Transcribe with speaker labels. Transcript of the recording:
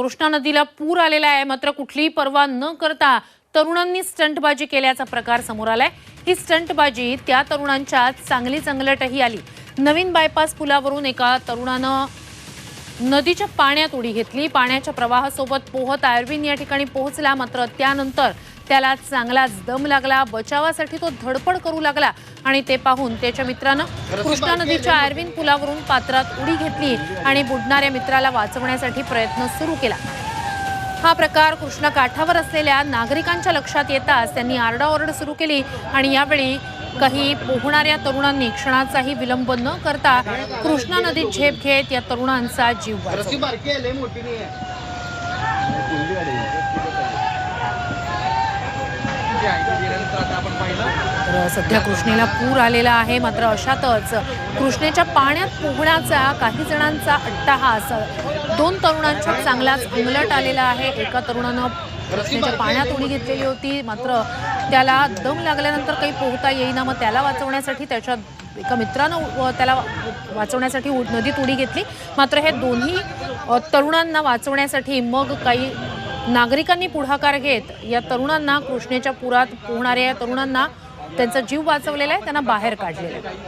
Speaker 1: कृष्णा नदीला पूर आलेला आहे. मात्र कुठलीही पर्वा न करता तरुणांनी स्टंटबाजी केल्याचा प्रकार समोर आलाय. ही स्टंटबाजी त्या तरुणांच्या चांगली चंगलटही आली. नवीन बायपास पुलावरून एका तरुणानं नदीच्या पाण्यात उडी घेतली. पाण्याच्या प्रवाहासोबत पोहत आयर्विन या ठिकाणी पोहोचला. मात्र त्यानंतर त्याला चांगलाच दम लागला बचावासाठी तो धडपड करू लागला आणि ते पाहून त्याच्या मित्रानं कृष्णा नदीच्या आयर्विन पुलावरून पात्रात उडी घेतली आणि बुडणाऱ्या मित्राला वाचवण्यासाठी प्रयत्न सुरू केला. हा प्रकार कृष्णा काठावर असलेल्या नागरिकांच्या लक्षात येताच त्यांनी आरडाओरड सुरू केली आणि यावेळी काही पोहणाऱ्या तरुणांनी क्षणाचाही विलंब न करता कृष्णा नदीत झेप घेत या तरुणांचा जीव वाचवला. तर सध्या कृष्णेला पूर आलेला आहे मात्र अशातच कृष्णेच्या पाण्यात पोहण्याचा काही जणांचा अट्टाहास. दोन तरुणांच्या चांगलाच उलट आलेला आहे. एका तरुणानं कृष्णेच्या पाण्यात उडी घेतलेली होती मात्र त्याला दम लागल्यानंतर काही पोहता येईना. मग त्याला वाचवण्यासाठी त्याच्या एका मित्रानं व- त्याला वाचवण्यासाठी नदीत उडी घेतली. मात्र हे दोन्ही तरुणांना वाचवण्यासाठी मग काही नागरिकांनी पुढाकार घेत या तरुणांना कृष्णेच्या पुरात पोहणाऱ्या या तरुणांना त्यांचा जीव वाचवलेला आहे त्यांना बाहेर काढलेला आहे.